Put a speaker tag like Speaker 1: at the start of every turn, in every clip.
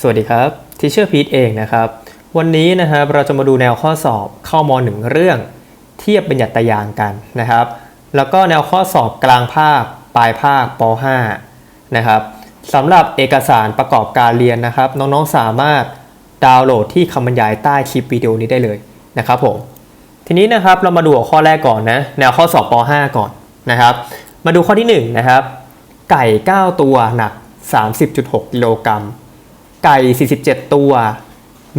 Speaker 1: สวัสดีครับทีเชอร์พีทเองนะครับ วันนี้นะครับเราจะมาดูแนวข้อสอบเข้ามหนึ่งเรื่อง เทียบเป็นหยัตยางกันนะครับ แล้วก็แนวข้อสอบกลางภาค ปลายภาคป .5 นะครับสำหรับเอกสารประกอบการเรียนนะครับ น้องๆสามารถดาวน์โหลดที่คำบรรยายใต้คลิปวิดีโอนี้ได้เลยนะครับผมทีนี้นะครับเรามาดูข้อแรกก่อนนะแนวข้อสอบป .5 ก่อนนะครับ มาดูข้อที่1นะครับไก่ 9 ตัวหนัก 30.6กิโลกรัม ไก่ 47 ตัว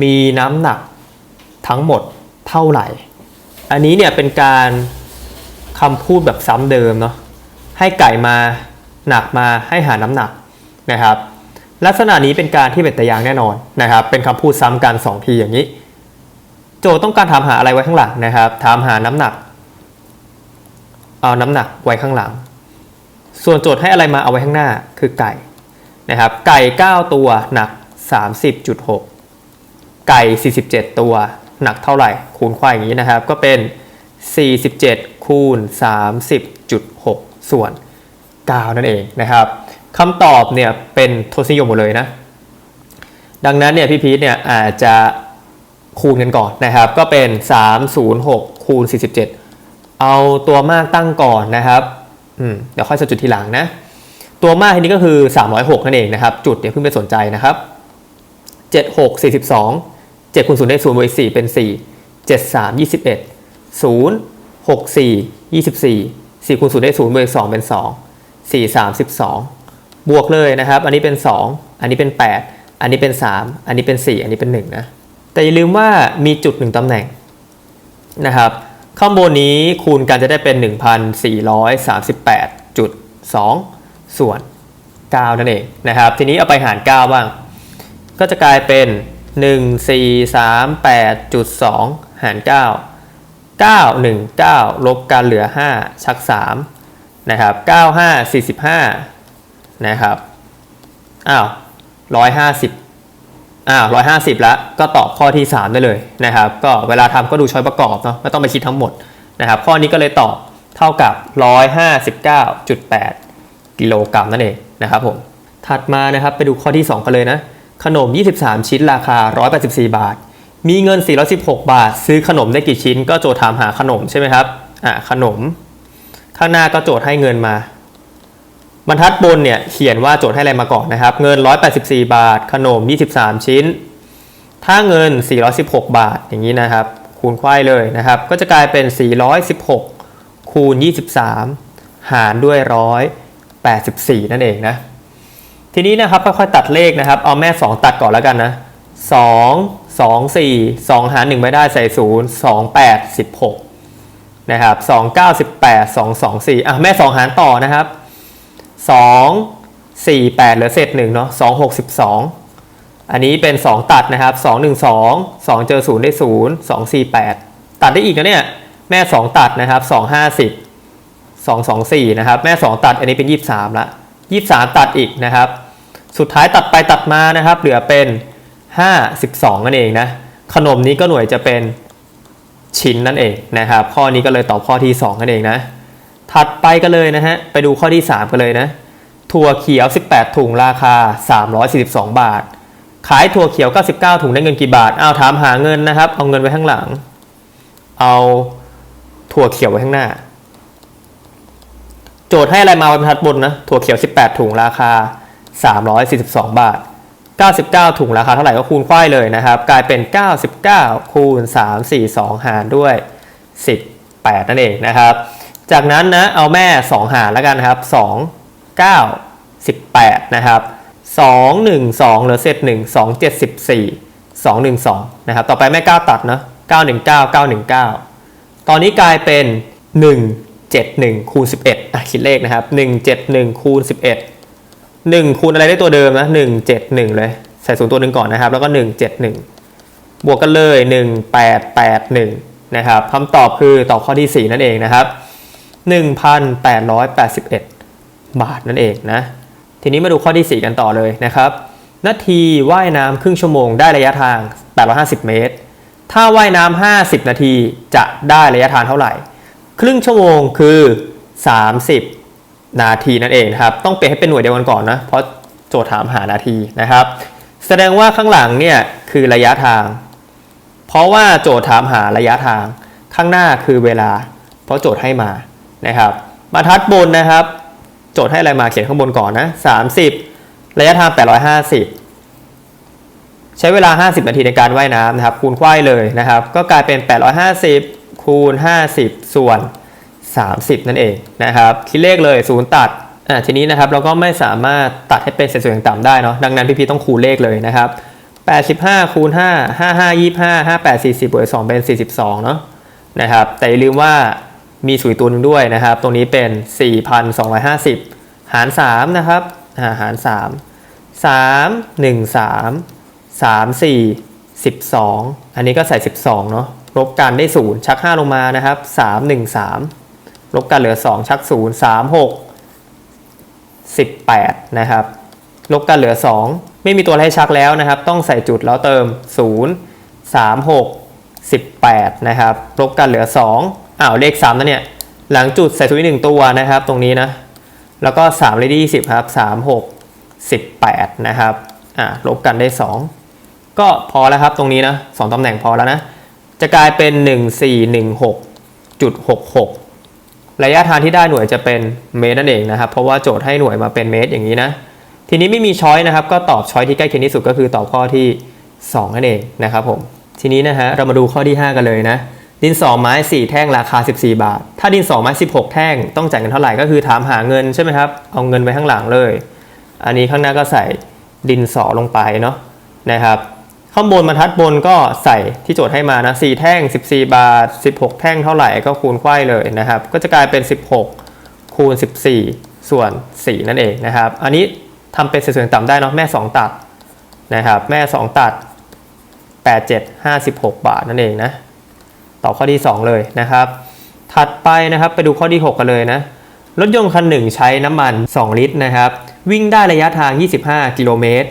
Speaker 1: มีน้ำหนักทั้งหมดเท่าไหร่ อันนี้เนี่ยเป็นการคำพูดแบบซ้ำเดิมเนาะ ให้ไก่มาหนักมาให้หาน้ำหนักนะครับ ลักษณะนี้เป็นการที่เป็นตะยางแน่นอนนะครับ เป็นคำพูดซ้ำกัน 2 ทีอย่างนี้ โจต้องการถามหาอะไรไว้ข้างหลังนะครับ ถามหาน้ำหนัก เอาน้ำหนักไว้ข้างหลัง ส่วนโจทย์ให้อะไรมาเอาไว้ข้างหน้าคือไก่นะครับ ไก่ 9 ตัวหนัก 30.6 ไก่ 47 ตัว หนักเท่าไหร่ คูณควายอย่างนี้นะครับ ก็เป็น 47 คูณ 30.6 ส่วน 9 นั่นเองนะครับคำตอบเนี่ยเป็นทศนิยมหมดเลยนะ ดังนั้นเนี่ยพี่พีทเนี่ยอาจจะคูณกันก่อนนะครับ ก็เป็น 306 คูณ 47 เอาตัวมากตั้งก่อนนะครับอืมเดี๋ยวค่อยสจุดทีหลังนะ ตัวมากทีนี้ก็คือ 306 นั่นเองนะครับ จุดเดี๋ยวเพิ่งไปสนใจนะครับ 7 6 42 7คูณ0ได้0บวก4เป็น 4 7 3 21 0 6 4 24 4คูณ0ได้0บวก2เป็น 2 4 3 12 บวกเลยนะครับ อันนี้เป็น 2 อันนี้เป็น 8 อันนี้เป็น 3 อันนี้เป็น 4 อันนี้เป็น 1 นะ แต่อย่าลืมว่ามีจุด 1ตำแหน่งนะครับ ข้างบนนี้คูณกันจะได้เป็น 1,438.2 ส่วน 9 นั่นเองนะครับ ทีนี้เอาไปหาร 9 บ้าง ก็จะกลายเป็น 1 4 3 8.2 หาร 9 9 1 9 ลบกันเหลือ 5 ชัก 3 นะครับ 9 5 45 นะครับ อ้าว 150 อ้าว 150 แล้ว ก็ตอบข้อที่ 3 ได้เลยนะครับ ก็เวลาทำก็ดูช้อยประกอบเนาะ ไม่ต้องไปคิดทั้งหมดนะครับ ข้อนี้ก็เลยตอบเท่ากับ 159.8 กิโลกรัมนั่นเองนะครับผม ถัดมานะครับ ไปดูข้อที่ 2 กันเลยนะ ขนม 23 ชิ้นราคา 184 บาท มีเงิน 416 บาท ซื้อขนมได้กี่ชิ้น ก็โจทย์ถามหาขนมใช่ไหมครับ อ่าขนม ข้างหน้าก็โจทย์ให้เงินมา บรรทัดบนเนี่ยเขียนว่าโจทย์ให้อะไรมาก่อนนะครับ เงิน 184 บาท ขนม 23 ชิ้น ถ้าเงิน 416 บาทอย่างนี้นะครับ คูณควายเลยนะครับ ก็จะกลายเป็น 416 คูณ 23 หารด้วย 184 นั่นเองนะ ทีนี้นะครับค่อยๆตัดเลขนะครับ เอาแม่ 2 ตัดก่อนแล้วกันนะ2 2 4 2 หาร1ไม่ได้ใส่ 0 2 8 16 นะครับ 2 9 18 2 2 4 อะ แม่ 2 หารต่อนะครับ 2 4 8เหลือเศษ1เนาะ2 6 12 อันนี้เป็น 2 ตัดนะครับ 2 1 2 2 เจอ 0 ได้ 0 2 4 8 ตัดได้อีกนะเนี่ย แม่ 2 ตัดนะครับ 2 50 2 2 4 นะครับ แม่ 2 ตัดอันนี้เป็น 23ละ23 ตัดอีกนะครับ สุดท้ายตัดไปตัดมานะครับ เหลือเป็น 52 นั่นเองนะ ขนมนี้ก็หน่วยจะเป็นชิ้นนั่นเองนะครับ ข้อนี้ก็เลยตอบข้อที่ 2 นั่นเองนะ ถัดไปกันเลยนะฮะ ไปดูข้อที่ 3 กันเลยนะ ถั่วเขียว 18 ถุงราคา 342 บาท ขายถั่วเขียว 99 ถุงได้เงินกี่บาท เอาถามหาเงินนะครับ เอาเงินไว้ข้างหลัง เอาถั่วเขียวไว้ข้างหน้า โจทย์ให้อะไรมาบรรทัดบนนะ ถั่วเขียว 18 ถุงราคา 342 บาท 99 ถุงราคาเท่าไหร่ก็คูณควายเลยนะครับ กลายเป็น 99 คูณ 342 หารด้วย 18 นั่นเองนะครับ จากนั้นนะเอาแม่ 2 หารแล้วกันครับ 2 9 18 นะครับ 2 1 2เหลือเศษ1 2 7 14 2 1 2 นะครับ ต่อไปแม่ 9 ตัดเนาะ919 919 ตอนนี้กลายเป็น 171 คูณ 11อะคิดเลขนะครับ 171 คูณ 11 1คูณอะไรได้ตัวเดิมนะ 171 เลย ใส่ศูนย์ตัวหนึ่งก่อนนะครับ แล้วก็ 171 บวกกันเลย 1881 นะครับคำตอบคือตอบข้อที่ 4 นั่นเองนะครับ 1,881 บาทนั่นเองนะ ทีนี้มาดูข้อที่ 4 กันต่อเลยนะครับ นาทีว่ายน้ำครึ่งชั่วโมงได้ระยะทาง 850 เมตร ถ้าว่ายน้ำ50 นาทีจะได้ระยะทางเท่าไหร่ ครึ่งชั่วโมงคือ 30 นาทีนั่นเองนะครับ ต้องเปลี่ยนให้เป็นหน่วยเดียวกันก่อนนะ เพราะโจทย์ถามหานาทีนะครับ แสดงว่าข้างหลังเนี่ยคือระยะทาง เพราะว่าโจทย์ถามหาระยะทาง ข้างหน้าคือเวลา เพราะโจทย์ให้มานะครับบรรทัดบนนะครับ โจทย์ให้อะไรมาเขียนข้างบนก่อนนะ30 ระยะทาง 850 ใช้เวลา 50 นาทีในการว่ายน้ำนะครับ คูณควายเลยนะครับ ก็กลายเป็น 850 คูณ 50 ส่วน 30 นั่นเองนะครับคิดเลขเลย 0 ตัดอ่าทีนี้นะครับเราก็ไม่สามารถตัดให้เป็นเศษส่วนต่างๆได้เนาะดังนั้นพี่พีต้องคูณเลขเลยนะครับ85คูณ5 55 25 58 40บวก2เป็น 42เนาะนะครับแต่อย่าลืมว่ามีสูตรตัวหนึ่งด้วยนะครับ ตรงนี้เป็น 4,250 หาร 3 นะครับอ่าหาร 3 3 1 3 3 4 12 อันนี้ก็ใส่ 12 เนาะลบกันได้ 0 ชัก 5 ลงมานะครับ 3 1 3 ลบกันเหลือ 2 ชัก 0 3 6 18 นะครับ ลบกันเหลือ 2 ไม่มีตัวให้ชักแล้วนะครับ ต้องใส่จุดแล้วเติม 0 3 6 18 นะครับ ลบกันเหลือ 2อ้าวเลข3นั่นเนี่ย หลังจุดใส่ตัวนี้1ตัวนะครับ ตรงนี้นะ แล้วก็3เลขที่20 ครับ 3 6 18 นะครับ อ่าลบกันได้ 2 ก็พอแล้วครับตรงนี้นะสองตำแหน่งพอแล้วนะ จะกลายเป็น 1416.66 ระยะทางที่ได้หน่วยจะเป็นเมตรนั่นเองนะครับ เพราะว่าโจทย์ให้หน่วยมาเป็นเมตรอย่างนี้นะ ทีนี้ไม่มีช้อยนะครับ ก็ตอบช้อยที่ใกล้เคียงที่สุดก็คือตอบข้อที่ 2 นั่นเองนะครับผม ทีนี้นะฮะเรามาดูข้อที่ 5 กันเลยนะ ดินสอไม้ 4 แท่งราคา 14 บาท ถ้าดินสอไม้ 16 แท่งต้องจ่ายเงินเท่าไหร่ก็คือถามหาเงินใช่ไหมครับ เอาเงินไว้ข้างหลังเลย อันนี้ข้างหน้าก็ใส่ดินสอลงไปเนาะนะครับ ข้างบนบรรทัดบนก็ใส่ที่โจทย์ให้มานะ4แท่ง 14 บาท 16 แท่งเท่าไหร่ก็คูณไขว้เลยนะครับ ก็จะกลายเป็น 16 คูณ 14 ส่วน 4 นั่นเองนะครับ อันนี้ทำเป็นเศษส่วนต่ำได้เนาะแม่ 2 ตัดนะครับแม่ 2 ตัด 8 7 56 บาทนั่นเองนะต่อข้อที่ 2 เลยนะครับ ถัดไปนะครับไปดูข้อที่ 6 กันเลยนะรถยนต์คันหนึ่งใช้น้ำมัน 2 ลิตรนะครับวิ่งได้ระยะทาง 25 กิโลเมตร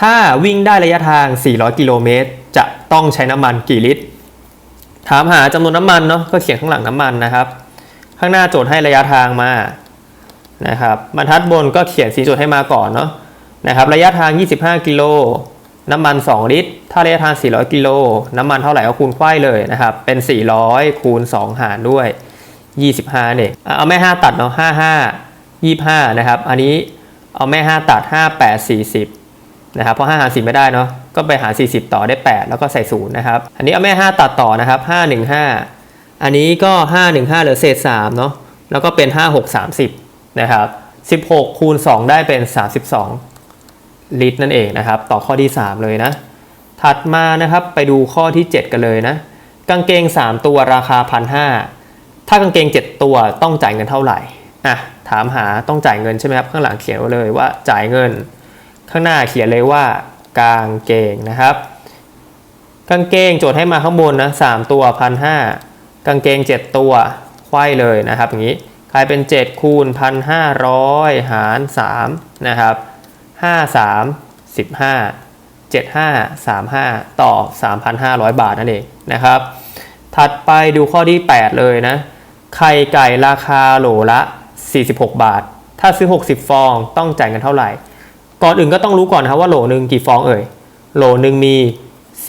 Speaker 1: ถ้าวิ่งได้ระยะทาง 400 กิโลเมตร จะต้องใช้น้ำมันกี่ลิตร ถามหาจำนวนน้ำมันเนาะ ก็เขียนข้างหลังน้ำมันนะครับ ข้างหน้าโจทย์ให้ระยะทางมา นะครับบรรทัดบนก็เขียนสีโจทย์ให้มาก่อนเนาะ นะครับ ระยะทาง 25 กิโล น้ำมัน 2 ลิตร ถ้าระยะทาง 400 กิโล น้ำมันเท่าไหร่ก็คูณไข้เลยนะครับ เป็น 400 คูณ 2 หารด้วย 25เองอะเอาแม่ 5 ตัดเนาะ 55 25 นะครับ อันนี้เอาแม่ 5 ตัด 58 40 นะครับเพราะ5หาร10ไม่ได้เนาะก็ไปหาร 40 ต่อได้ 8 แล้วก็ใส่0นะครับอันนี้เอาแม่ 5 ตัดต่อนะครับ515 อันนี้ก็ 515เหลือเศษ3เนาะแล้วก็เป็น 56 30นะครับ16 คูณ 2 ได้เป็น 32 ลิตรนั่นเองนะครับ ต่อข้อที่ 3 เลยนะ ถัดมานะครับไปดูข้อที่ 7 กันเลยนะ กางเกง 3 ตัวราคา 1,500 ถ้ากางเกง 7 ตัวต้องจ่ายเงินเท่าไหร่อะถามหาต้องจ่ายเงินใช่ไหมครับ ข้างหลังเขียนไว้เลยว่าจ่ายเงิน ข้างหน้าเขียนเลยว่ากางเกงนะครับ กางเกงโจทย์ให้มาข้างบนนะ3ตัว1,500กางเกง 7 ตัวไขว้เลยนะครับ อย่างนี้กลายเป็น 7 คูณ1,500หาร3นะครับ5 3 15 75 35ต่อ3,500บาทนั่นเองนะครับ ถัดไปดูข้อที่ 8 เลยนะไข่ไก่ราคาโหลละ 46 บาท ถ้าซื้อ 60 ฟองต้องจ่ายเงินเท่าไหร่ ก่อนอื่นก็ต้องรู้ก่อนครับว่าโหลหนึ่งกี่ฟองเอ่ย โหลหนึ่งมี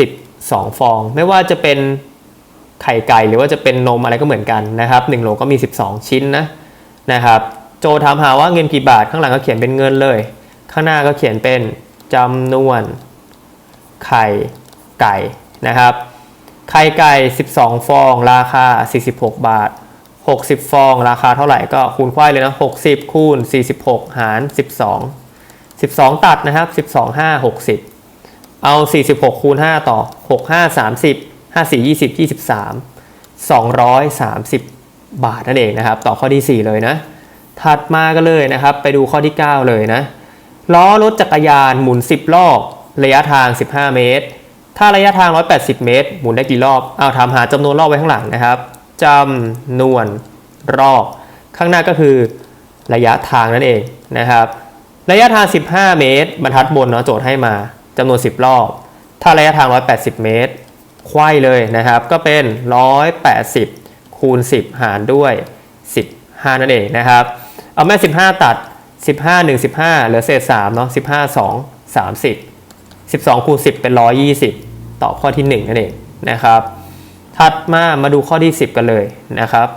Speaker 1: 12 ฟอง ไม่ว่าจะเป็นไข่ไก่หรือว่าจะเป็นนมอะไรก็เหมือนกันนะครับ1โหลก็มี 12 ชิ้นนะนะครับโจถามหาว่าเงินกี่บาทข้างหลังก็เขียนเป็นเงินเลย ข้างหน้าก็เขียนเป็นจำนวน ไข่ไก่นะครับไข่ไก่ 12 ฟอง ราคา 46 บาท 60 ฟอง ราคาเท่าไหร่ก็คูณควายเลยนะ60คูณ46 หาร 12 12 ตัดนะครับ 12 5 60 เอา 46 คูณ 5 ต่อ 6 5 30 5 4 20 23 230 บาทนั่นเองนะครับ ต่อข้อที่ 4 เลยนะ ถัดมาก็เลยนะครับ ไปดูข้อที่ 9 เลยนะ ล้อรถจักรยานหมุน 10 รอบ ระยะทาง 15 เมตร ถ้าระยะทาง 180 เมตร หมุนได้กี่รอบ เอาถามหาจำนวนรอบไว้ข้างหลังนะครับจำนวนรอบ ข้างหน้าก็คือระยะทางนั่นเองนะครับ ระยะทาง 15 เมตร บรรทัดบนเนาะโจทย์ให้มาจำนวน 10 รอบ ถ้าระยะทาง 180 เมตรไขว้เลยนะครับ ก็เป็น 180 คูณ 10 หารด้วย 15 นั่นเองนะครับ เอาแม่ 15 ตัด 15 1 15 เหลือเศษ3เนาะ15 2 30 12 คูณ 10 เป็น 120 ตอบข้อที่ 1 นั่นเองนะครับ ถัดมามาดูข้อที่ 10 กันเลยนะครับ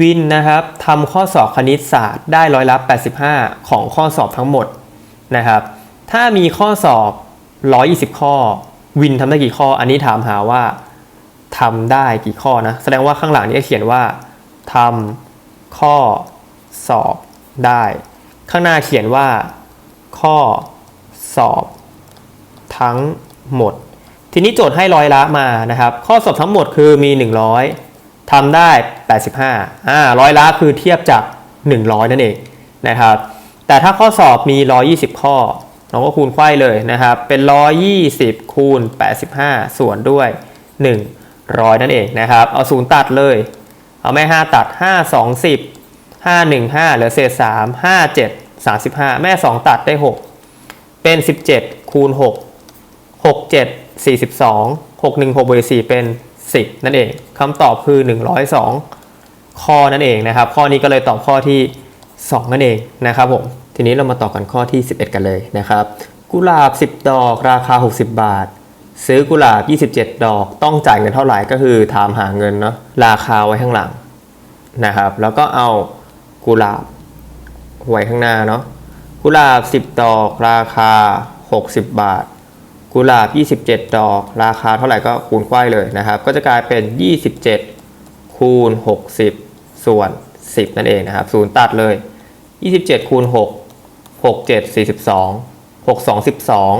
Speaker 1: วินนะครับทำข้อสอบคณิตศาสตร์ได้ร้อยละ 85 ของข้อสอบทั้งหมดนะครับ ถ้ามีข้อสอบ 120 ข้อ วินทำได้กี่ข้อ อันนี้ถามหาว่าทำได้กี่ข้อนะ แสดงว่าข้างหลังนี้เขียนว่าทำข้อสอบได้ ข้างหน้าเขียนว่า ข้อสอบทั้งหมด ทีนี้โจทย์ให้ร้อยละมานะครับ ข้อสอบทั้งหมดคือมี 100 ทำได้ 85อ่าร้อยละคือเทียบจาก 100 นั่นเองนะครับ แต่ถ้าข้อสอบมี 120 ข้อ เราก็คูณไข้เลยนะครับ เป็น 120 คูณ 85 ส่วนด้วย 100 นั่นเองนะครับ เอาศูนย์ตัดเลย เอาแม่ 5 ตัด 5 2 10 5 1 5เหลือเศษ 3 5 7 35 แม่ 2 ตัดได้ 6 เป็น 17 คูณ 6 6 7 42 6 1 6บวก4เป็น 10 นั่นเองคำตอบคือ 102 ข้อนั่นเองนะครับ ข้อนี้ก็เลยตอบข้อที่ 2 นั่นเองนะครับผมทีนี้เรามาต่อกันข้อที่ 11 กันเลยนะครับ กุหลาบ 10 ดอกราคา 60 บาท ซื้อกุหลาบ 27 ดอก ต้องจ่ายเงินเท่าไหร่ก็คือถามหาเงินเนาะราคาไว้ข้างหลังนะครับ แล้วก็เอากุหลาบไว้ข้างหน้าเนาะกุหลาบ 10 ดอกราคา 60 บาท กุหลาบ 27 ดอก ราคาเท่าไหร่ก็คูณไขว้เลยนะครับ ก็จะกลายเป็น 27 คูณ 60 ส่วน 10 นั่นเองนะครับศูนย์ตัดเลย 27 คูณ 6 6 7 42 6 2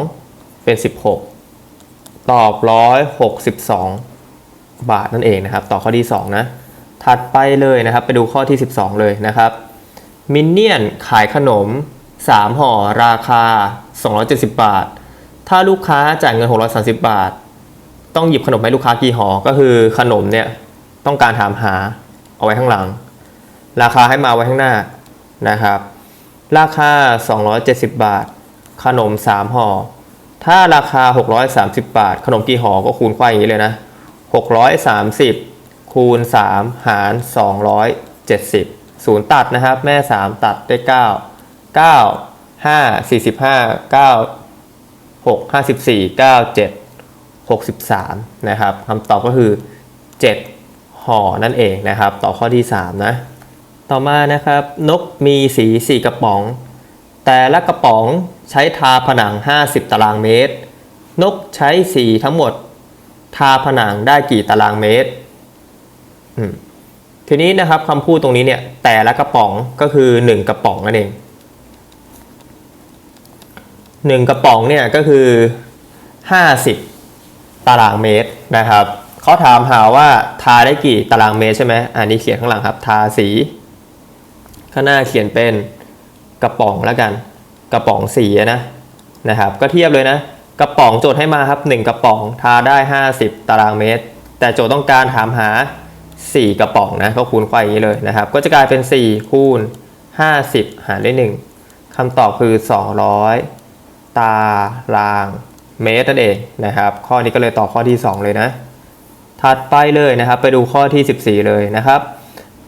Speaker 1: 12 เป็น 16 ตอบ 162 บาทนั่นเองนะครับ ต่อข้อที่ 2 นะ ถัดไปเลยนะครับ ไปดูข้อที่ 12 เลยนะครับ มินเนี่ยนขายขนม 3 ห่อ ราคา 270 บาท ถ้าลูกค้าจ่ายเงิน 630 บาท ต้องหยิบขนมให้ลูกค้ากี่ห่อก็คือขนมเนี่ยต้องการถามหาเอาไว้ข้างหลัง ราคาให้มาไว้ข้างหน้านะครับ ราคา 270 บาท ขนม 3ห่อถ้าราคา 630 บาท ขนมกี่ห่อก็คูณไขว้อย่างนี้เลยนะ 630 คูณ 3 หาร 270ศูนย์ตัดนะครับ แม่ 3 ตัดได้ 9 9 5 45 9 6 54 9 7 63 นะครับคำตอบก็คือ 7 ห่อนั่นเองนะครับ ต่อข้อที่ 3 นะ ต่อมานะครับ นกมีสี 4 กระป๋อง แต่ละกระป๋องใช้ทาผนัง 50 ตารางเมตร นกใช้สีทั้งหมด ทาผนังได้กี่ตารางเมตรทีนี้นะครับคำพูดตรงนี้เนี่ยแต่ละกระป๋องก็คือ 1 กระป๋องนั่นเอง 1 กระป๋องเนี่ยก็คือ 50 ตารางเมตรนะครับเขาถามหาว่าทาได้กี่ตารางเมตรใช่ไหมอันนี้เขียนข้างหลังครับ ทาสี ข้างหน้าเขียนเป็นกระป๋องแล้วกัน กระป๋องสีนะนะครับ ก็เทียบเลยนะ กระป๋องโจทย์ให้มาครับ 1 กระป๋องทาได้ 50 ตารางเมตร แต่โจทย์ต้องการถามหา 4 กระป๋องนะก็คูณไขว้อย่างนี้เลยนะครับ ก็จะกลายเป็น 4 คูณ 50 หารด้วย1คำตอบคือ 200 ตารางเมตรนั่นเองนะครับ ข้อนี้ก็เลยตอบข้อที่ 2 เลยนะ ถัดไปเลยนะครับ ไปดูข้อที่ 14 เลยนะครับ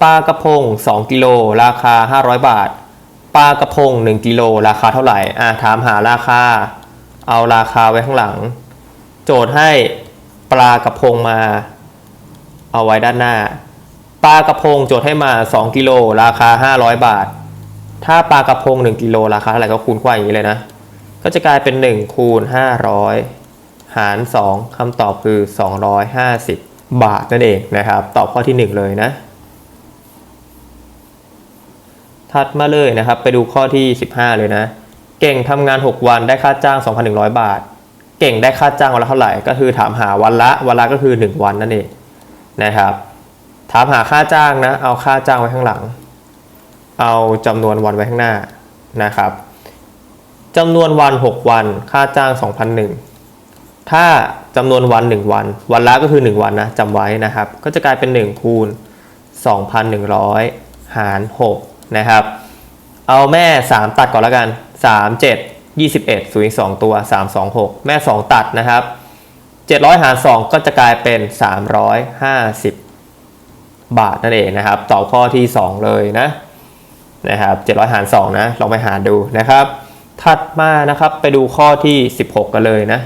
Speaker 1: ปลากระพง 2 กิโลราคา 500 บาทปลากระพง 1 กิโลราคาเท่าไหร่อ่าถามหาราคา เอาราคาไว้ข้างหลัง โจทย์ให้ปลากระพงมา เอาไว้ด้านหน้าปลากระพงโจทย์ให้มา 2 กิโลราคา 500 บาท ถ้าปลากระพง 1 กิโลราคาเท่าไหร่ก็คูณไขว้อย่างนี้เลยนะ ก็จะกลายเป็น 1 คูณ 500 หาร 2คำตอบคือ 250 บาทนั่นเองนะครับ ตอบข้อที่ 1 เลยนะ ถัดมาเลยนะครับ ไปดูข้อที่ 15 เลยนะ เก่งทำงาน 6 วันได้ค่าจ้าง 2,100 บาท เก่งได้ค่าจ้างวันละเท่าไหร่ ก็คือถามหาวันละ วันละก็คือ 1 วันนั่นเองนะครับ ถามหาค่าจ้างนะ เอาค่าจ้างไว้ข้างหลัง เอาจำนวนวันไว้ข้างหน้านะครับ จำนวนวัน 6 วัน ค่าจ้าง 2,001 ถ้าจำนวนวัน 1 วัน วันละก็คือ 1 วันนะจำไว้นะครับ ก็จะกลายเป็น 1 คูณ 2,100 หาร 6 นะครับ เอาแม่ 3 ตัดก่อนล้วกัน 3 7 21สูงอีก2ตัว 3 2 6 แม่ 2 ตัดนะครับ 700 หาร 2 ก็จะกลายเป็น 350 บาทนั่นเองนะครับตอบข้อที่ 2 เลยนะนะครับ700 หาร 2 นะ ลองไปหารดูนะครับ ถัดมานะครับไปดูข้อที่ 16 กันเลยนะ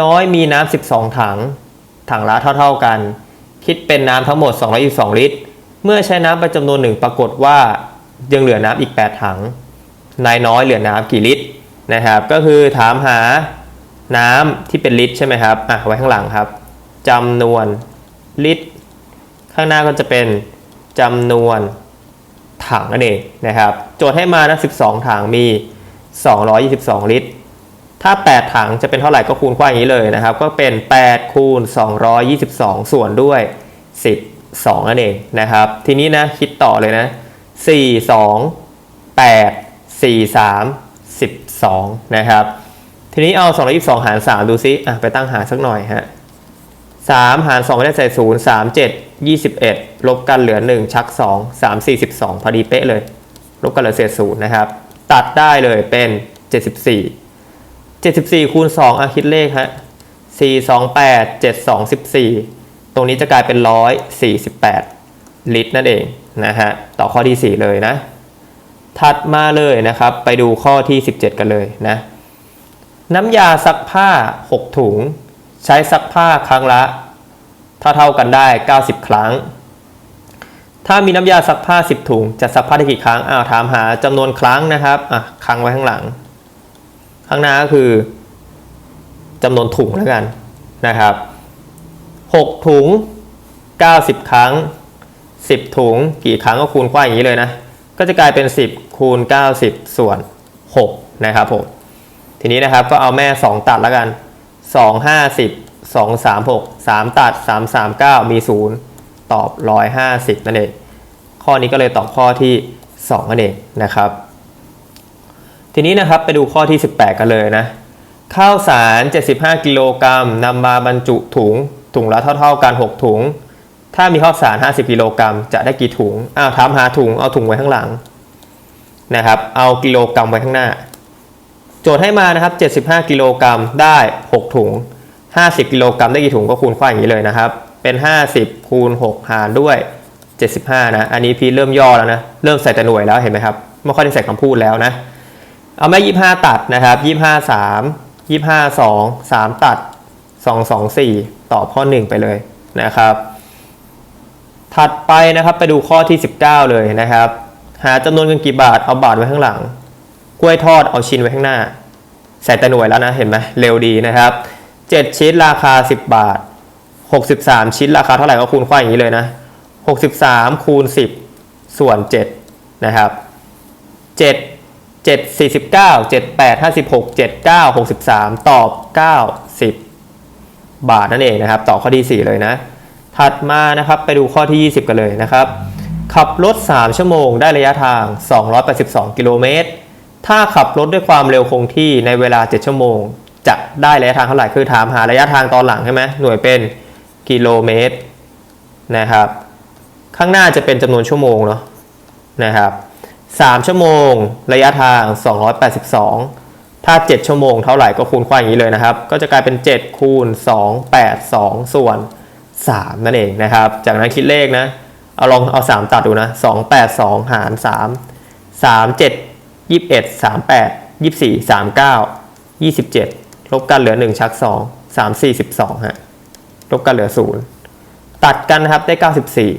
Speaker 1: น้อยมีน้ำ 12 ถัง ถังละเท่า ๆกัน คิดเป็นน้ำทั้งหมด 222 ลิตร เมื่อใช้น้ำไปจำนวนหนึ่งปรากฏว่ายังเหลือน้ำอีก 8 ถัง นายน้อยเหลือน้ำกี่ลิตรนะครับ ก็คือถามหาน้ำที่เป็นลิตรใช่ไหมครับอะไว้ข้างหลังครับจำนวนลิตร ข้างหน้าก็จะเป็นจำนวนถังนั่นเองนะครับ โจทย์ให้มานะ12 ถังมี 222 ลิตร ถ้า 8 ถังจะเป็นเท่าไหร่ก็คูณค่าอย่างนี้เลยนะครับ ก็เป็น 8 คูณ 222 ส่วนด้วย 12 นั่นเองนะครับ ทีนี้นะคิดต่อเลยนะ 4 2 8 4 3 12 นะครับ ทีนี้เอา 222 หาร 3 ดูซิอะไปตั้งหารสักหน่อยฮะ3หาร2ได้ใส่0 3 7 21ลบกันเหลือ1ชัก2 3 42พอดีเป๊ะเลย ลบกันเหลือเศษ0นะครับ ตัดได้เลยเป็น 74 74 คูณ 2อะคิดเลขฮะ4 2 8 7 2 14 ตรงนี้จะกลายเป็น 148 ลิตรนั่นเองนะฮะ ต่อข้อที่ 4 เลยนะ ถัดมาเลยนะครับ ไปดูข้อที่ 17 กันเลยนะ น้ำยาซักผ้า 6 ถุง ใช้ซักผ้าครั้งละเท่าเท่ากันได้ 90 ครั้ง ถ้ามีน้ำยาซักผ้า 10 ถุง จะซักผ้าได้กี่ครั้งอ้าวถามหาจำนวนครั้งนะครับอะครั้งไว้ข้างหลัง ข้างหน้าก็คือจำนวนถุงแล้วกันนะครับ6ถุง 90 ครั้ง 10 ถุง กี่ครั้งก็คูณกว้าอย่างนี้เลยนะ ก็จะกลายเป็น 10 คูณ 90 ส่วน 6 นะครับผม ทีนี้นะครับก็เอาแม่ 2 ตัดแล้วกัน 2 50 2 3 6 3 ตัด 3 3 9 มี 0 ตอบ 150 นั่นเอง ข้อนี้ก็เลยตอบข้อที่2นั่นเองนะครับ ทีนี้นะครับไปดูข้อที่ 18 กันเลยนะ ข้าวสาร 75 กิโลกรัมนำมาบรรจุถุง ถุงละเท่า ๆกัน 6 ถุง ถ้ามีข้าวสาร 50 กิโลกรัมจะได้กี่ถุง อ้าวถามหาถุง เอาถุงไว้ข้างหลังนะครับ เอากิโลกรัมไว้ข้างหน้า โจทย์ให้มานะครับ 75 กิโลกรัมได้ 6 ถุง 50 กิโลกรัมได้กี่ถุงก็คูณค่าอย่างนี้เลยนะครับ เป็น 50 คูณ 6 หารด้วย 75 นะ อันนี้พีทเริ่มย่อแล้วนะ เริ่มใส่แต่หน่วยแล้วเห็นไหมครับ ไม่ค่อยได้ใส่คำพูดแล้วนะ เอาแม่ 25 ตัดนะครับ 25 3 25 2 3 ตัด 2 2 4 ตอบข้อ 1 ไปเลยนะครับ ถัดไปนะครับไปดูข้อที่ 19 เลยนะครับ หาจำนวนเงินกี่บาทเอาบาทไว้ข้างหลัง กล้วยทอดเอาชิ้นไว้ข้างหน้า ใส่แต่หน่วยแล้วนะเห็นไหมเร็วดีนะครับ 7 ชิ้นราคา 10 บาท 63 ชิ้นราคาเท่าไหร่ก็คูณค่าอย่างนี้เลยนะ63 คูณ 10 ส่วน 7 นะครับ 7 7 49 7 8 56 7 9 63 ตอบ 90 บาทนั่นเองนะครับ ต่อข้อที่ 4 เลยนะ ถัดมานะครับไปดูข้อที่ 20 กันเลยนะครับ ขับรถ 3 ชั่วโมงได้ระยะทาง 282 กิโลเมตร ถ้าขับรถด้วยความเร็วคงที่ในเวลา 7 ชั่วโมง จะได้ระยะทางเท่าไหร่คือถามหาระยะทางตอนหลังใช่ไหมหน่วยเป็น กิโลเมตรนะครับ ข้างหน้าจะเป็นจำนวนชั่วโมงเนาะนะครับ3ชั่วโมง ระยะทาง 282 ถ้า 7 ชั่วโมงเท่าไหร่ก็คูณค่าอย่างนี้เลยนะครับ ก็จะกลายเป็น 7 คูณ 2 8 2 ส่วน 3 นั่นเองนะครับ จากนั้นคิดเลขนะ เอาลองเอา 3 ตัดดูนะ 2 8 2 หาร 3 3 7 21 38 24 39 27 ลบกันเหลือ 1 ชัก 2 3 4 12ฮะ ลบกันเหลือ 0 ตัดกันนะครับได้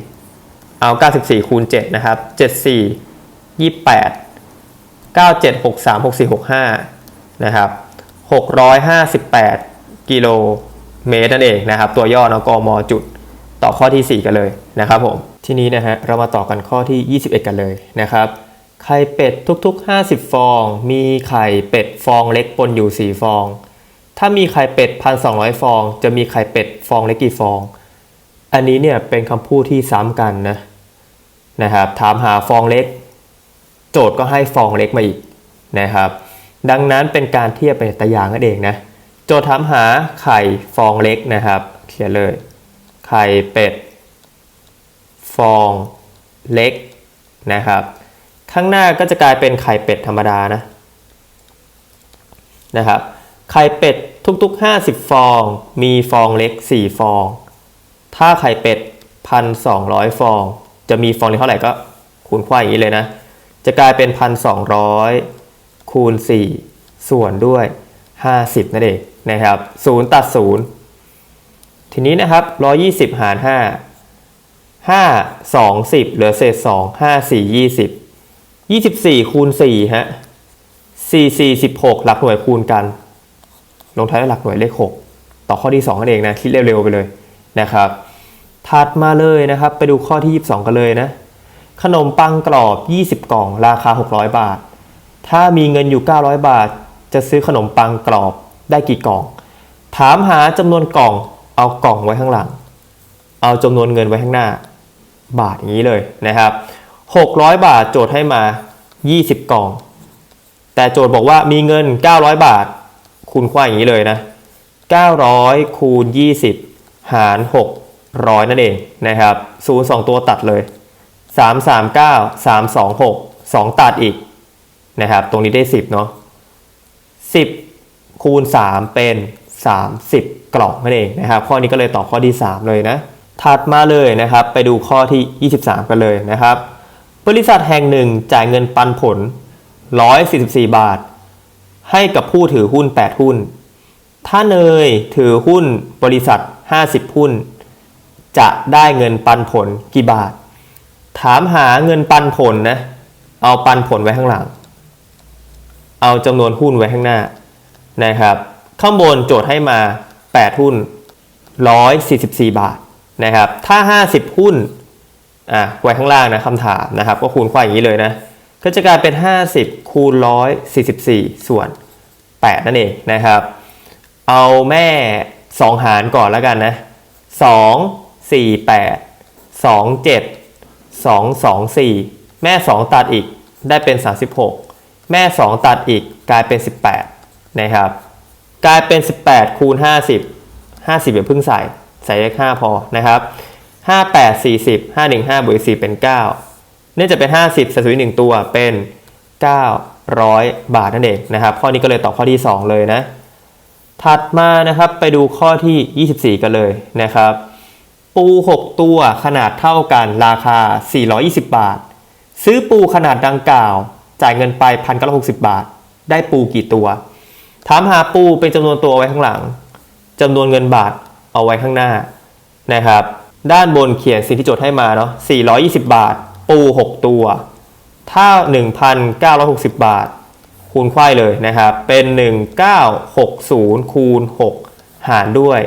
Speaker 1: 94 เอา 94 คูณ 7 นะครับ 74 28 97 63 64 65 นะครับ 658 กิโลเมตรนั่นเองนะครับ ตัวย่อเนาะกมจุดต่อข้อที่ 4 กันเลยนะครับผม ทีนี้นะฮะเรามาต่อกันข้อที่ 21 กันเลยนะครับไข่เป็ดทุกๆ 50 ฟอง มีไข่เป็ดฟองเล็กปนอยู่ 4 ฟอง ถ้ามีไข่เป็ด1,200ฟอง จะมีไข่เป็ดฟองเล็กกี่ฟอง อันนี้เนี่ยเป็นคำพูดที่ซ้ำกันนะนะครับถามหาฟองเล็ก โจทย์ก็ให้ฟองเล็กมาอีกนะครับ ดังนั้นเป็นการเทียบเป็นตัวอย่างนั่นเองนะโจทย์ถามหาไข่ฟองเล็กนะครับ เขียนเลย ไข่เป็ด ฟองเล็กนะครับ ข้างหน้าก็จะกลายเป็นไข่เป็ดธรรมดานะนะครับ ไข่เป็ดทุกๆ 50 ฟอง มีฟองเล็ก 4 ฟอง ถ้าไข่เป็ด 1,200 ฟอง จะมีฟองเล็กเท่าไหร่ก็คูณค่าอย่างนี้เลยนะ จะกลายเป็น 1,200 คูณ 4 ส่วนด้วย 50 นั่นเองนะครับ0ตัด 0 ทีนี้นะครับ 120 หาร 5 5 2 10 เหลือเศษ 2 5 4 20 24 คูณ 4 ฮะ 4 4 16 หลักหน่วยคูณกัน ลงท้ายด้วยหลักหน่วยเลข 6 ต่อข้อที่2นั่นเองนะคิดเร็วๆไปเลยนะครับถัดมาเลยนะครับ ไปดูข้อที่ 22 กันเลยนะ ขนมปังกรอบ 20 กล่อง ราคา 600 บาท ถ้ามีเงินอยู่ 900 บาท จะซื้อขนมปังกรอบได้กี่กล่อง ถามหาจำนวนกล่อง เอากล่องไว้ข้างหลัง เอาจำนวนเงินไว้ข้างหน้า บาทอย่างนี้เลยนะครับ 600 บาทโจทย์ให้มา 20 กล่อง แต่โจทย์บอกว่ามีเงิน 900 บาท คูณควายอย่างนี้เลยนะ 900 คูณ 20 หาร 600 นั่นเองนะครับ0 2ตัวตัดเลย 3 3 9 3 2 6 2 ตัดอีกนะครับ ตรงนี้ได้ 10 เนาะ10 คูณ 3 เป็น 30 กล่องนั่นเองนะครับ ข้อนี้ก็เลยตอบข้อที่ 3 เลยนะ ถัดมาเลยนะครับ ไปดูข้อที่ 23 กันเลยนะครับ บริษัทแห่งหนึ่งจ่ายเงินปันผล 144 บาท ให้กับผู้ถือหุ้น 8 หุ้น ถ้าเนยถือหุ้นบริษัท 50 หุ้น จะได้เงินปันผลกี่บาท ถามหาเงินปันผลนะ เอาปันผลไว้ข้างหลัง เอาจำนวนหุ้นไว้ข้างหน้านะครับ ข้างบนโจทย์ให้มา 8 หุ้น 144 บาทนะครับ ถ้า 50 หุ้นอะไว้ข้างล่างนะคำถามนะครับ ก็คูณควาอย่างนี้เลยนะ ก็จะกลายเป็น 50 คูณ144 ส่วน 8 นั่นเองนะครับ เอาแม่ 2 หารก่อนแล้วกันนะ 2 4 8 2 7 2 2 4 แม่ 2 ตัดอีกได้เป็น 36 แม่ 2 ตัดอีกกลายเป็น 18 นะครับ กลายเป็น 18 คูณ 50 50อย่าเพิ่งใส่ ใส่เลข5พอนะครับ 58 40 515บวก4เป็น 9 เนื่องจากเป็น 50สัดส่วนอีกหนึ่งตัวเป็น 900 บาทนั่นเองนะครับ ข้อนี้ก็เลยตอบข้อที่ 2 เลยนะ ถัดมานะครับไปดูข้อที่ 24 กันเลยนะครับ ปู 6 ตัวขนาดเท่ากันราคา 420 บาท ซื้อปูขนาดดังกล่าว จ่ายเงินไป 1,960 บาท ได้ปูกี่ตัว ถามหาปูเป็นจำนวนตัวเอาไว้ข้างหลังจำนวนเงินบาทเอาไว้ข้างหน้านะครับ ด้านบนเขียนสิ่งที่โจทย์ให้มาเนาะ420 บาท ปู 6 ตัว ถ้า 1,960 บาท คูณควายเลยนะครับ เป็น 1960 คูณ 6 หารด้วย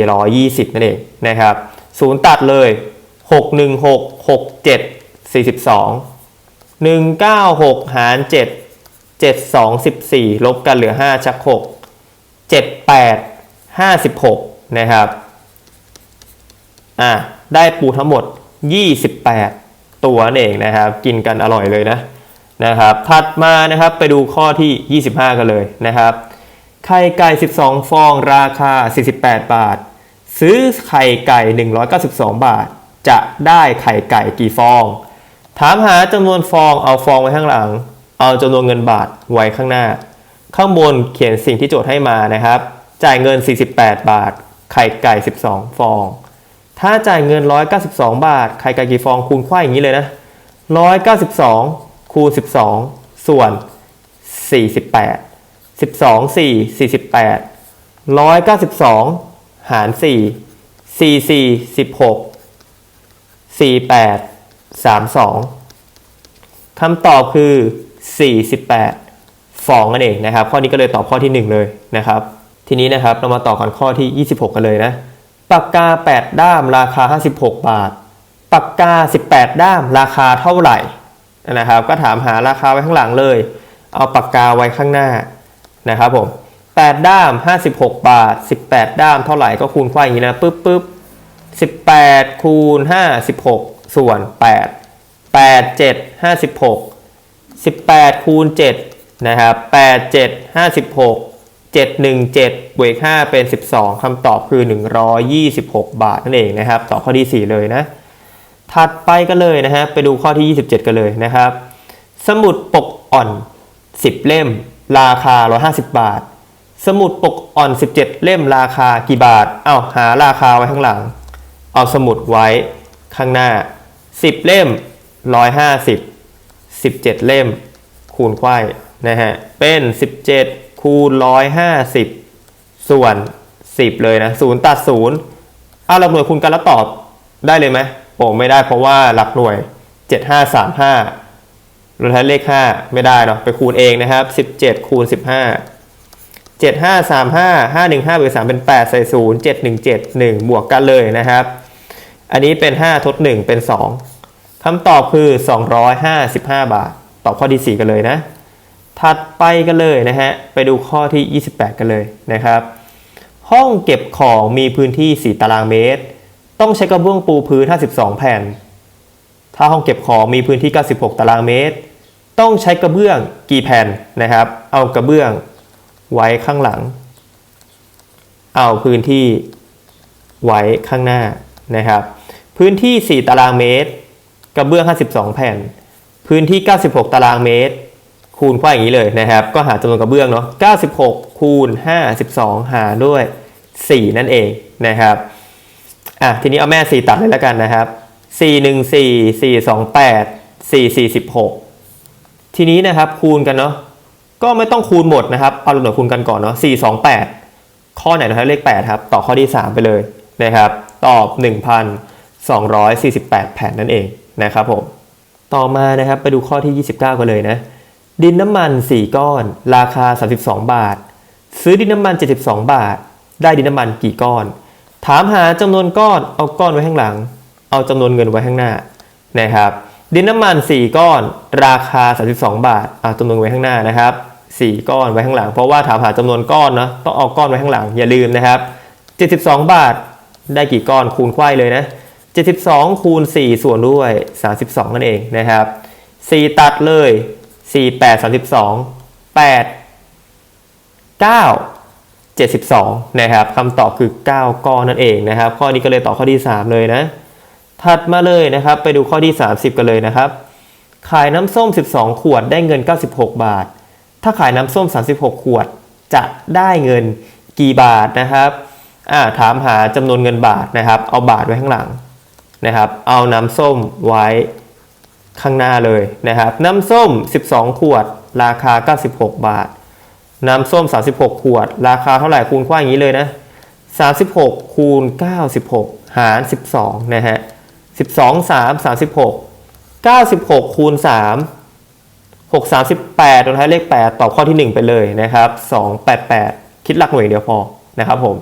Speaker 1: 420 นั่นเองนะครับศูนย์ตัดเลย 616 67 42 196 หาร 7 72 14 ลบกันเหลือ 5 ชัก 6 78 56 นะครับ อะ ได้ปูทั้งหมด 28 ตัวนั่นเองนะครับ กินกันอร่อยเลยนะนะครับถัดมานะครับไปดูข้อที่ 25 กันเลยนะครับไข่ไก่ 12 ฟองราคา 48 บาท ซื้อไข่ไก่ 192 บาท จะได้ไข่ไก่กี่ฟอง ถามหาจำนวนฟองเอาฟองไว้ข้างหลัง เอาจำนวนเงินบาทไว้ข้างหน้า ข้างบนเขียนสิ่งที่โจทย์ให้มานะครับ จ่ายเงิน 48 บาท ไข่ไก่ 12 ฟอง ถ้าจ่ายเงิน 192 บาท ไข่ไก่กี่ฟองคูณควายอย่างนี้เลยนะ 192 คูณ 12 ส่วน 48 12 4 48 192 หาร 4 4 4 16 48 32คำตอบคือ 48 ฟองนั่นเองนะครับ ข้อนี้ก็เลยตอบข้อที่ 1 เลยนะครับ ทีนี้นะครับเรามาต่อกันข้อที่ 26 กันเลยนะ ปากกา 8 ด้ามราคา 56 บาท ปากกา 18 ด้ามราคาเท่าไหร่นะครับ ก็ถามหาราคาไว้ข้างหลังเลย เอาปากกาไว้ข้างหน้านะครับผม 8 ด้าม 56 บาท 18 ด้ามเท่าไหร่ก็คูณควาอย่างนี้นะปึ๊บปึ๊บ18 คูณ 56 ส่วน 8 8 7 56 18 คูณ 7 นะครับ 8 7 56 7 1 7บวก5เป็น 12คำตอบคือ 126 บาทนั่นเองนะครับ ต่อบข้อที่ 4 เลยนะ ถัดไปกันเลยนะฮะไปดูข้อที่ 27 กันเลยนะครับ สมุดปกอ่อน 10 เล่ม ราคา 150 บาท สมุดปกอ่อน 17 เล่มราคากี่บาท เอาหาราคาไว้ข้างหลัง เอาสมุดไว้ข้างหน้า 10 เล่ม 150 17 เล่ม คูณไขว้นะฮะเป็น 17 คูณร้อยห้าสิบส่วนสิบเลยนะศูนย์ตัดศูนย์เอาหลักหน่วยคูณกันแล้วตอบได้เลยไหมโอ้ไม่ได้เพราะว่าหลักหน่วยเจ็ดห้าสามห้ารวมทั้เลขห้าไม่ได้เนาะไปคูณเองนะครับสิบเจ็ดคูณสิบห้าเจ็ดห้าสามห้าห้าหนึ่งห้าบวกสามเป็นแปดใส่ศูนย์เจ็ดหนึ่งเจ็ดหนึ่งบวกกันเลยนะครับ อันนี้เป็นห้าทดหนึ่งเป็นสองคำตอบคือสองร้อยห้าสิบห้าบาท ตอบข้อที่สี่กันเลยนะ ถัดไปกันเลยนะฮะ ไปดูข้อที่ 28 กันเลยนะครับ ห้องเก็บของมีพื้นที่ 4 ตารางเมตร ต้องใช้กระเบื้องปูพื้น 52 แผ่น ถ้าห้องเก็บของมีพื้นที่ 96 ตารางเมตร ต้องใช้กระเบื้องกี่แผ่นนะครับ เอากระเบื้องไว้ข้างหลัง เอาพื้นที่ไว้ข้างหน้านะครับ พื้นที่ 4 ตารางเมตร กระเบื้อง 52 แผ่น พื้นที่ 96 ตารางเมตร คูณค่าอย่างนี้เลยนะครับ ก็หาจำนวนกระเบื้องเนาะ96 คูณ 52 หาด้วย 4 นั่นเองนะครับอะทีนี้เอาแม่ 4 ตัดเลยแล้วกันนะครับ 4 1 4 4 2 8 4 4 16 ทีนี้นะครับคูณกันเนาะก็ไม่ต้องคูณหมดนะครับเอาหน่วยคูณกันก่อนเนาะ4 2 8 ข้อไหนนะครับเลข 8 ครับ ต่อข้อที่ 3 ไปเลยนะครับ ตอบ 1,248 แผ่นนั่นเองนะครับผมต่อมานะครับไปดูข้อที่ 29 กันเลยนะ ดินน้ำมัน 4 ก้อน ราคา 32 บาท ซื้อดินน้ำมัน 72 บาท ได้ดินน้ำมันกี่ก้อน ถามหาจำนวนก้อนเอาก้อนไว้ข้างหลัง เอาจำนวนเงินไว้ข้างหน้านะครับ ดินน้ำมัน 4 ก้อน ราคา 32 บาทเอาจำนวนไว้ข้างหน้านะครับ4 ก้อนไว้ข้างหลัง เพราะว่าถามหาจำนวนก้อนเนาะต้องเอาก้อนไว้ข้างหลังอย่าลืมนะครับ 72 บาท ได้กี่ก้อนคูณไขว้เลยนะ 72คูณ4ส่วนด้วย 32นั่นเองนะครับ 4 ตัดเลย 4 8 32 8 9 72นะครับคำตอบคือ9ก้าก้อนนั่นเองนะครับ ข้อนี้ก็เลยตอบข้อที่3เลยนะ ถัดมาเลยนะครับ ไปดูข้อที่30กันเลยนะครับ ขายน้ำส้ม12ขวดได้เงิน96บหกบาท ถ้าขายน้ำส้ม36ขวดจะได้เงินกี่บาทนะครับอ่าถามหาจำนวนเงินบาทนะครับ เอาบาทไว้ข้างหลังนะครับ เอาน้ำส้มไว้ ข้างหน้าเลยนะครับ น้ำส้ม 12 ขวด ราคา 96 บาท น้ำส้ม 36 ขวด ราคาเท่าไหร่คูณกว้างอย่างนี้เลยนะ 36 คูณ 96 หาร 12 นะฮะ 12 3 36 96 คูณ 3 6 38ตรงท้ายเลข 8 ตอบข้อที่ 1 ไปเลยนะครับ 288 คิดหลักหน่วยเดียวพอนะครับผม